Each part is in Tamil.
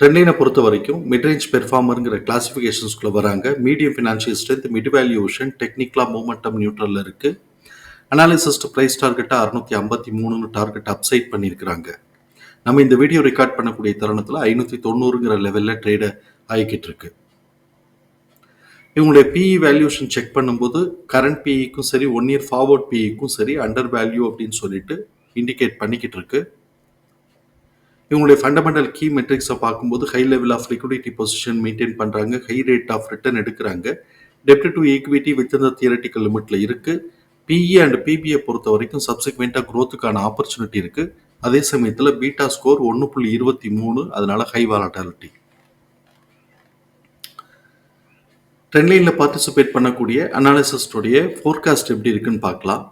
ட்ரெண்டினை பொறுத்த வரைக்கும் மிட்ரேஞ்ச் பெர்ஃபார்மருங்கிற கிளாஸிஃபிகேஷன்ஸ்குள்ளே வராங்க. Medium financial strength mid valuation டெக்னிக்கலாக மூமெண்டம் நியூட்ரலில் இருக்குது அனாலிசிஸ்ட் ப்ரைஸ் டார்கெட்டாக அறுநூற்றி ஐம்பத்தி மூணுன்னு டார்கெட் அப்சைட் பண்ணியிருக்கிறாங்க. நம்ம இந்த வீடியோ ரெக்கார்ட் பண்ணக்கூடிய தருணத்தில் ஐநூற்றி தொண்ணூறுங்கிற லெவலில் ட்ரேடை ஆகிக்கிட்டு இருக்கு. இவங்களுடைய பிஇ வேல்யூஷன் செக் பண்ணும்போது கரண்ட் பிஇக்கும் சரி ஒன் இயர் ஃபார்வர்ட் பிஇக்கும் சரி அண்டர் வேல்யூ அப்படின்னு சொல்லிட்டு இண்டிகேட் பண்ணிக்கிட்டு இருக்குது இவங்களுடைய ஃபண்டமெண்டல் கீ மெட்ரிக்ஸை பார்க்கும்போது high level of liquidity position maintain பண்ணுறாங்க ஹை ரேட் ஆஃப் ரிட்டர்ன் எடுக்கிறாங்க. டெப்ட் டு ஈக்விட்டி வித் இந்த தியரட்டிக்கல் லிமிட்டில் இருக்குது பிஇ அண்ட் பிபிஐ பொறுத்த வரைக்கும் சப்சிக்வெண்ட்டாக க்ரோத்துக்கான ஆப்பர்ச்சுனிட்டி இருக்குது அதே சமயத்தில் பீட்டா ஸ்கோர் ஒன்று புள்ளி இருபத்தி மூணு அதனால ஹை வாலட்டாலிட்டி ட்ரெண்ட்லைனில் பார்ட்டிசிபேட் பண்ணக்கூடிய அனாலிசிஸ்டோடைய ஃபோர்காஸ்ட் எப்படி இருக்குன்னு பார்க்கலாம்.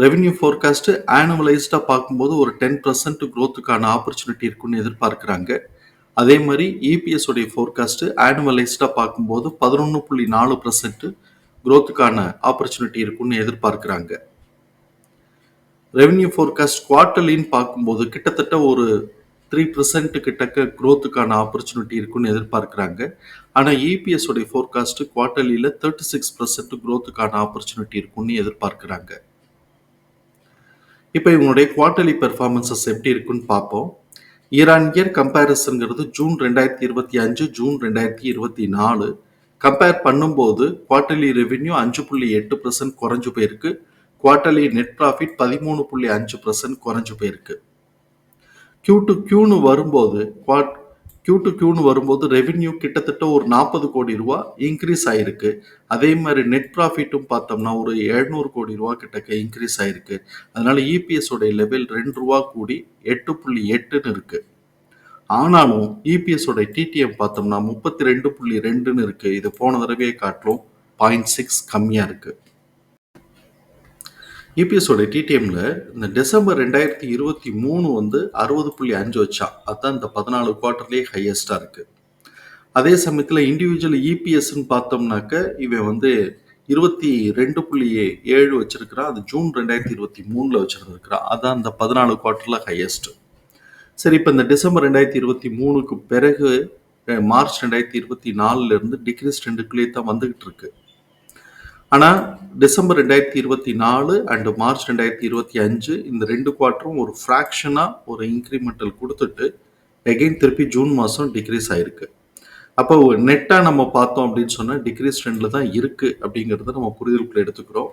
ரெவென்யூ ஃபோர்காஸ்ட்டு ஆனுவலைஸ்டாக பார்க்கும்போது ஒரு டென் பர்சன்ட் க்ரோத்துக்கான ஆப்பர்ச்சுனிட்டி இருக்குன்னு எதிர்பார்க்குறாங்க. அதே மாதிரி இபிஎஸ் உடைய ஃபோர்காஸ்ட்டு ஆனுவலைஸ்டாக பார்க்கும்போது பதினொன்று புள்ளி நாலு பர்சன்ட்டு க்ரோத்துக்கான ஆப்பர்ச்சுனிட்டி இருக்குன்னு எதிர்பார்க்குறாங்க. ரெவென்யூ ஃபோர்காஸ்ட் குவார்டர்லின்னு பார்க்கும்போது கிட்டத்தட்ட ஒரு த்ரீ பர்சன்ட் கிட்டக்க க்ரோத்துக்கான ஆப்பர்ச்சுனிட்டி இருக்குன்னு எதிர்பார்க்குறாங்க. ஆனால் இபிஎஸ் உடைய ஃபோர்காஸ்ட்டு குவார்டர்லியில் தேர்ட்டி சிக்ஸ் பர்சன்ட் க்ரோத்துக்கான ஆப்பர்ச்சுனிட்டி இருக்குன்னு எதிர்பார்க்குறாங்க. இப்போ இவங்களுடைய குவார்ட்டர்லி பெர்ஃபார்மன்சஸ் எப்படி இருக்குன்னு பார்ப்போம். இயர் ஆன் இயர் கம்பேரிசன்கிறது ஜூன் ரெண்டாயிரத்தி இருபத்தி அஞ்சு ஜூன் ரெண்டாயிரத்தி இருபத்தி நாலு. கம்பேர் பண்ணும்போது குவார்ட்டர்லி ரெவென்யூ அஞ்சு புள்ளி எட்டு பர்சன்ட் குறைஞ்சு போயிருக்கு. குவார்ட்டர்லி நெட் ப்ராஃபிட் பதிமூணு புள்ளி அஞ்சு பர்சன்ட் குறைஞ்சு போயிருக்கு. கியூ டு கியூன்னு வரும்போது குவாட் கியூ டு கியூன்னு வரும்போது ரெவின்யூ கிட்டத்தட்ட ஒரு நாற்பது கோடி ரூபா இன்க்ரீஸ் ஆயிருக்கு. அதே மாதிரி நெட் ப்ராஃபிட்டும் பார்த்தோம்னா ஒரு எழுநூறு கோடி ரூபா கிட்டக்க இன்க்ரீஸ் ஆயிருக்கு. அதனால இபிஎஸ் உடைய லெவல் ரெண்டு ரூபா கூடி எட்டு புள்ளி எட்டுன்னு இருக்கு. ஆனாலும் இபிஎஸ் உடைய டிடிஎம் பார்த்தோம்னா முப்பத்தி ரெண்டு புள்ளி ரெண்டுன்னு இருக்கு. இது போன தடவையே காட்டிலும் பாயிண்ட் சிக்ஸ் கம்மியாக இருக்குது இபிஎஸோட டிடிஎம்ல இந்த டிசம்பர் ரெண்டாயிரத்தி இருபத்தி மூணு வந்து அறுபது புள்ளி அஞ்சு வச்சா. அதுதான் இந்த பதினாலு குவார்டர்லேயே ஹையஸ்டா இருக்கு. அதே சமயத்தில் இண்டிவிஜுவல் இபிஎஸ்ன்னு பார்த்தோம்னாக்க இவன் வந்து இருபத்தி ரெண்டு புள்ளி ஏழு வச்சிருக்கிறான். அது ஜூன் ரெண்டாயிரத்தி இருபத்தி மூணில் வச்சிருந்துருக்கிறான். அதான் இந்த பதினாலு குவார்டரில் ஹையஸ்ட் சரி இப்போ இந்த டிசம்பர் ரெண்டாயிரத்தி இருபத்தி மூணுக்கு பிறகு மார்ச் ரெண்டாயிரத்தி இருபத்தி நாலுலேருந்து டிக்ரீஸ் ட்ரெண்டுக்குள்ளேயே தான் வந்துகிட்டு இருக்கு. ஆனால் டிசம்பர் ரெண்டாயிரத்தி இருபத்தி நாலு அண்டு மார்ச் ரெண்டாயிரத்தி இருபத்தி அஞ்சு இந்த ரெண்டு குவார்ட்டரும் ஒரு ஃப்ராக்ஷனாக ஒரு இன்க்ரிமெண்டல் கொடுத்துட்டு எகெயின் திருப்பி ஜூன் மாதம் டிக்ரீஸ் ஆயிருக்கு. அப்போ நெட்டாக நம்ம பார்த்தோம் அப்படின்னு சொன்னால் டிக்ரீஸ் ட்ரெண்டில் தான் இருக்குது அப்படிங்கிறத நம்ம புரிதலுக்குள்ள எடுத்துக்கிறோம்.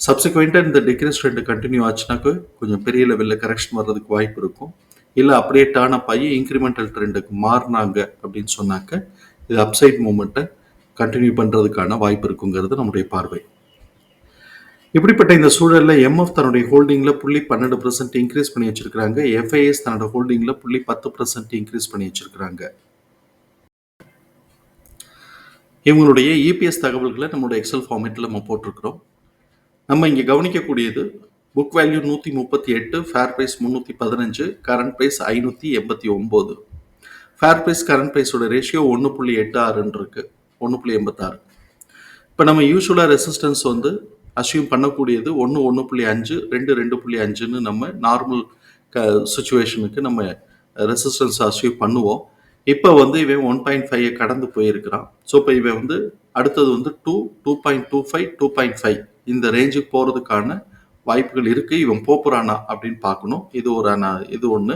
சப்சிக்வெண்ட்டாக இந்த டிக்ரீஸ் ட்ரெண்டு கண்டினியூ ஆச்சுனாக்க கொஞ்சம் பெரிய லெவலில் கரெக்ஷன் வர்றதுக்கு வாய்ப்பு இருக்கும். இல்லை அப்படியே டேர்ன் அப் ஆகி இன்க்ரிமெண்டல் ட்ரெண்டுக்கு மாறினாங்க அப்படின்னு சொன்னாக்க இது அப்சைட் மூமெண்ட்டை கண்டினியூ பண்ணுறதுக்கான வாய்ப்பு இருக்குங்கிறது நம்முடைய பார்வை. இப்படிப்பட்ட இந்த சூழலில் எம்எஃப் தன்னுடைய ஹோல்டிங்கில் புள்ளி பன்னெண்டு பர்சன்ட் இன்க்ரீஸ் பண்ணி வச்சிருக்கிறாங்க. எஃப்ஐஎஸ் தன்னோட ஹோல்டிங்கில் புள்ளி பத்து பர்சன்ட் இன்க்ரீஸ் பண்ணி வச்சிருக்காங்க இவங்களுடைய இபிஎஸ் தகவல்களை நம்மளோட எக்ஸல் ஃபார்மேட்டில் நம்ம போட்டிருக்கிறோம். நம்ம இங்கே கவனிக்கக்கூடியது புக் வேல்யூ நூற்றி முப்பத்தி எட்டு ஃபேர் ப்ரைஸ் முந்நூற்றி பதினஞ்சு கரண்ட் ப்ரைஸ் ஐநூற்றி எண்பத்தி ஒம்பது ஃபேர் ப்ரைஸ் கரண்ட் ப்ரைஸோட ரேஷியோ ஒன்று புள்ளி எட்டு ஆறுன்னு இருக்குது ஒன்று புள்ளி எண்பத்தாறு. இப்போ நம்ம யூஸ்வலாக ரெசிஸ்டன்ஸ் வந்து அசியூம் பண்ணக்கூடியது ஒன்று ஒன்று புள்ளி அஞ்சு ரெண்டு ரெண்டு புள்ளி அஞ்சுன்னு நம்ம நார்மல் க சுச்சுவேஷனுக்கு நம்ம ரெசிஸ்டன்ஸ் அசியூம் பண்ணுவோம். இப்போ வந்து இவன் ஒன் பாயிண்ட் ஃபைவை கடந்து போயிருக்கிறான். ஸோ இப்போ இவன் வந்து அடுத்தது வந்து two two point two five two point five இந்த ரேஞ்சுக்கு போகிறதுக்கான வாய்ப்புகள் இருக்கு இவன் போப்புறானா அப்படின்னு பார்க்கணும். இது ஒரு இது ஒன்று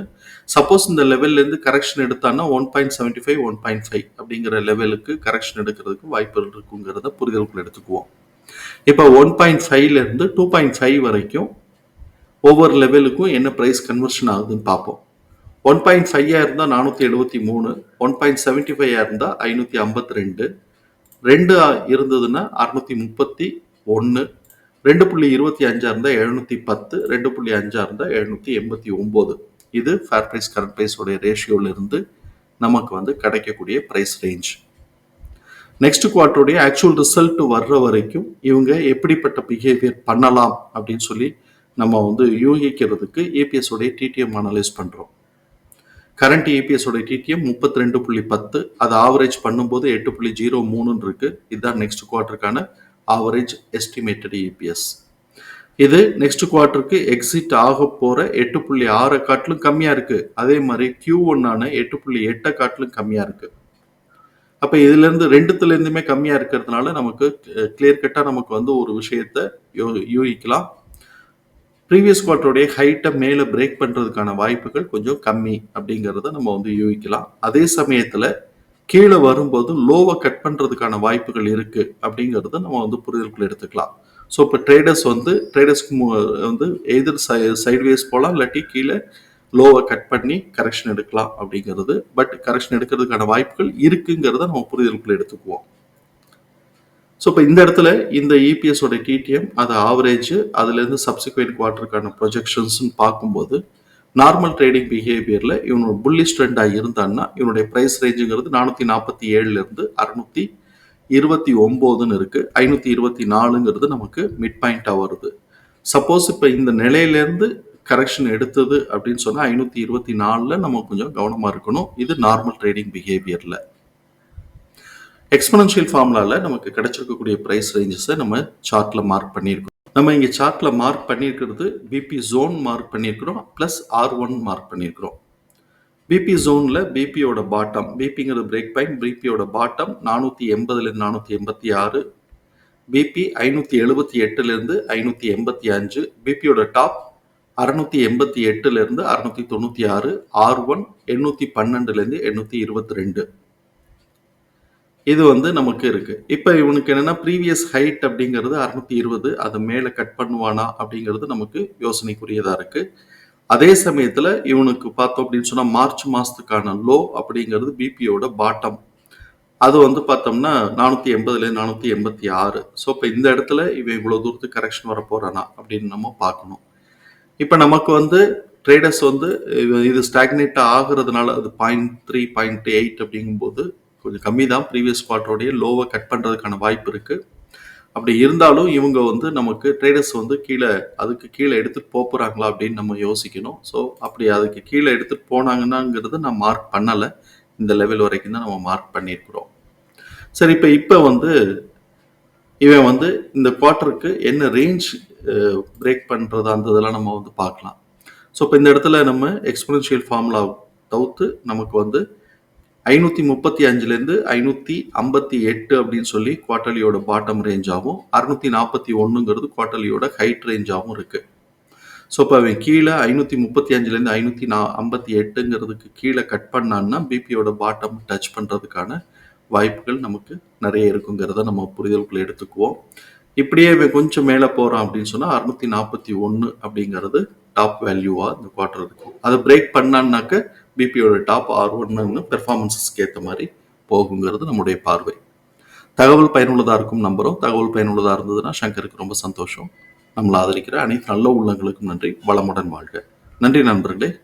சப்போஸ் இந்த லெவல்ல இருந்து correction எடுத்தான்னா one point seventy five one point five அப்படிங்கிற லெவலுக்கு கரெக்ஷன் எடுக்கிறதுக்கு வாய்ப்புகள் இருக்குங்கிறத புரிதலுக்குள்ள எடுத்துக்குவோம். இப்போ ஒன் பாயிண்ட் ஃபைவ்ல இருந்து டூ பாயிண்ட் ஃபைவ் வரைக்கும் ஒவ்வொரு லெவலுக்கும் என்ன ப்ரைஸ் கன்வர்ஷன் ஆகுதுன்னு பார்ப்போம். ஒன் பாயிண்ட் ஃபைவ் இருந்தால் நானூற்றி எழுபத்தி மூணு ஒன் பாயிண்ட் செவன்ட்டி ஃபைவ் இருந்தால் ஐநூற்றி ஐம்பத்தி ரெண்டு ரெண்டு இருந்ததுன்னா அறுநூத்தி முப்பத்தி ஒன்று ரெண்டு புள்ளி இருபத்தி அஞ்சா இருந்தால் எழுநூற்றி பத்து ரெண்டு புள்ளி அஞ்சா இருந்தால் எழுநூற்றி எண்பத்தி ஒம்பது. இது ஃபேர் ப்ரைஸ் கரண்ட் ப்ரைஸோடைய ரேஷியோல இருந்து நமக்கு வந்து கிடைக்கக்கூடிய ப்ரைஸ் ரேஞ்ச் நெக்ஸ்ட் குவார்ட்டருடைய ஆக்சுவல் ரிசல்ட் வர்ற வரைக்கும் இவங்க எப்படிப்பட்ட பிஹேவியர் பண்ணலாம் அப்படின்னு சொல்லி நம்ம வந்து யூகிக்கிறதுக்கு ஏபிஎஸ் உடைய டிடிஎம் அனலைஸ் பண்ணுறோம் கரண்ட் ஏபிஎஸ் உடைய டிடிஎம் முப்பத்தி ரெண்டு புள்ளி பத்து அது ஆவரேஜ் பண்ணும்போது எட்டு புள்ளி ஜீரோ மூணுன்னு இருக்கு. இதுதான் நெக்ஸ்ட் குவார்ட்டருக்கான ஆவரேஜ் எஸ்டிமேட்டட் இபிஎஸ் இது நெக்ஸ்ட் குவார்ட்டருக்கு எக்ஸிட் ஆக போகிற எட்டு புள்ளி ஆறை காட்டிலும் கம்மியாக இருக்குது அதே மாதிரி கியூ ஒன்னான எட்டு புள்ளி எட்டை காட்டிலும் கம்மியாக இருக்குது அப்போ இதுலேருந்து ரெண்டுத்துலேருந்துமே கம்மியாக இருக்கிறதுனால நமக்கு கிளியர் கட்டாக நமக்கு வந்து ஒரு விஷயத்த யோ- யூகிக்கலாம். ப்ரீவியஸ் குவார்ட்டருடைய ஹைட்டை மேலே பிரேக் பண்ணுறதுக்கான வாய்ப்புகள் கொஞ்சம் கம்மி அப்படிங்கிறத நம்ம வந்து யூகிக்கலாம். அதே சமயத்தில் கீழே வரும்போது லோவை கட் பண்ணுறதுக்கான வாய்ப்புகள் இருக்குது அப்படிங்கிறத நம்ம வந்து புரிதலுக்குள்ள எடுத்துக்கலாம். ஸோ இப்போ ட்ரேடர்ஸ் வந்து ட்ரேடர்ஸ்க்கு வந்து எதிர் சை சைட்வேஸ் போகலாம் இல்லாட்டி கீழே லோவை கட் பண்ணி கரெக்ஷன் எடுக்கலாம் அப்படிங்கிறது. பட் கரெக்ஷன் எடுக்கிறதுக்கான வாய்ப்புகள் இருக்குங்கிறத நம்ம புரிதலுக்குள்ள எடுத்துக்குவோம். ஸோ இப்போ இந்த இடத்துல இந்த இபிஎஸோட டிடிஎம் அது ஆவரேஜ் அதுலேருந்து சப்சிக்வெண்ட் குவார்ட்டருக்கான ப்ரொஜெக்ஷன்ஸ்னு பார்க்கும்போது நார்மல் ட்ரேடிங் பிஹேவியரில் இவனோட புல்லிஷ் ட்ரெண்டாக இருந்தான்னா இவனுடைய ப்ரைஸ் ரேஞ்சுங்கிறது நானூற்றி நாற்பத்தி ஏழுலேருந்து அறுநூற்றி இருபத்தி ஒம்போதுன்னு இருக்குது ஐநூற்றி இருபத்தி நாலுங்கிறது நமக்கு மிட் பாயிண்ட்டாக வருது. சப்போஸ் இப்போ இந்த நிலையிலேருந்து கரெக்ஷன் எடுத்தது அப்படின்னு சொன்னால் ஐநூற்றி இருபத்தி நாலில் நம்ம கொஞ்சம் கவனமாக இருக்கணும். இது நார்மல் ட்ரேடிங் பிஹேவியரில் எக்ஸ்பனன்ஷியல் ஃபார்முலாவில் நமக்கு கிடைச்சிருக்கக்கூடிய ப்ரைஸ் ரேஞ்சஸை நம்ம சார்ட்டில் மார்க் பண்ணியிருக்கோம். நம்ம இங்கே சார்ட்டில் மார்க் பண்ணியிருக்கிறது பிபி ஜோன் மார்க் பண்ணியிருக்கிறோம் ப்ளஸ் ஆர் ஒன் மார்க் பண்ணியிருக்கிறோம். பிபி ஜோனில் பிபியோட பாட்டம் பிபிங்கிறது பிரேக் பாயிண்ட் பிபியோட பாட்டம் நானூற்றி எண்பதுலேருந்து நானூற்றி எண்பத்தி ஆறு பிபி ஐநூற்றி எழுபத்தி எட்டுலேருந்து ஐநூற்றி எண்பத்தி அஞ்சு பிபியோட டாப் அறுநூத்தி எண்பத்தி எட்டுலேருந்து அறுநூத்தி தொண்ணூற்றி ஆறு ஆர் ஒன் எண்ணூற்றி பன்னெண்டுலேருந்து எண்ணூற்றி இருபத்தி ரெண்டு. இது வந்து நமக்கு இருக்கு. இப்போ இவனுக்கு என்னன்னா ப்ரீவியஸ் ஹைட் அப்படிங்கிறது அறுநூத்தி இருபது அது மேலே கட் பண்ணுவானா அப்படிங்கிறது நமக்கு யோசனைக்குரியதா இருக்கு. அதே சமயத்துல இவனுக்கு பார்த்தோம் அப்படின்னு சொன்னா மார்ச் மாசத்துக்கான லோ அப்படிங்கிறது பிபியோட பாட்டம் அது வந்து பார்த்தோம்னா நானூற்றி எண்பதுலேருந்து நானூற்றி எண்பத்தி ஆறு. ஸோ இப்போ இந்த இடத்துல இவன் இவ்வளோ தூரத்துக்கு கரெக்ஷன் வர போறானா அப்படின்னு நம்ம பார்க்கணும். இப்போ நமக்கு வந்து ட்ரேடர்ஸ் வந்து இது- இது ஸ்டாக்னேட் ஆகுறதுனால அது பாயிண்ட் த்ரீ பாயிண்ட் எயிட் அப்படிங்கும்போது கொஞ்சம் கம்மி தான் ப்ரீவியஸ் குவார்ட்டரோடைய லோவை கட் பண்ணுறதுக்கான வாய்ப்பு இருக்குது அப்படி இருந்தாலும் இவங்க வந்து நமக்கு ட்ரேடர்ஸ் வந்து கீழே அதுக்கு கீழே எடுத்துகிட்டு போகிறாங்களா அப்படின்னு நம்ம யோசிக்கணும். ஸோ அப்படி அதுக்கு கீழே எடுத்துகிட்டு போனாங்கன்னாங்கிறது நான் மார்க் பண்ணலை. இந்த லெவல் வரைக்கும் தான் நம்ம மார்க் பண்ணியிருக்கிறோம். சரி இப்போ இப்போ வந்து இவன் வந்து இந்த குவார்ட்டருக்கு என்ன ரேஞ்ச் பிரேக் பண்ணுறது அந்த இதெல்லாம் நம்ம வந்து பார்க்கலாம். ஸோ இப்போ இந்த இடத்துல நம்ம எக்ஸ்பொனன்ஷியல் ஃபார்முலா தவிர்த்து நமக்கு வந்து ஐநூற்றி முப்பத்தி அஞ்சுலேருந்து ஐநூற்றி ஐம்பத்தி எட்டு அப்படின்னு சொல்லி குவார்ட்டர்லியோட பாட்டம் ரேஞ்சாகவும் அறுநூத்தி நாற்பத்தி ஒன்றுங்கிறது குவார்ட்டர்லியோட ஹைட் ரேஞ்சாகவும் இருக்குது ஸோ இப்போ அவன் கீழே ஐநூற்றி முப்பத்தி அஞ்சுலேருந்து ஐநூற்றி நா ஐம்பத்தி எட்டுங்கிறதுக்கு கீழே கட் பண்ணான்னா பிபியோட பாட்டம் டச் பண்ணுறதுக்கான வாய்ப்புகள் நமக்கு நிறைய இருக்குங்கிறத நம்ம புரிதலுக்குள்ள எடுத்துக்குவோம். இப்படியே இவன் கொஞ்சம் மேலே போகிறான் அப்படின்னு சொன்னால் அறுநூத்தி நாற்பத்தி ஒன்று அப்படிங்கிறது டாப் வேல்யூவாக இந்த குவார்ட்டர் இருக்கும் அதை பிரேக் பண்ணான்னாக்க பிபியோட டாப் ஆர் ஒன்னு பெர்ஃபார்மன்ஸஸ்க்கு ஏற்ற மாதிரி போகுங்கிறது நம்முடைய பார்வை. தகவல் பயனுள்ளதாக இருக்கும் நம்புகிறோம் தகவல் பயனுள்ளதாக இருந்ததுன்னா சங்கருக்கு ரொம்ப சந்தோஷம். நம்மளை ஆதரிக்கிற அனைத்து நல்ல உள்ளங்களுக்கும் நன்றி. வளமுடன் வாழ்க. நன்றி நண்பர்களே.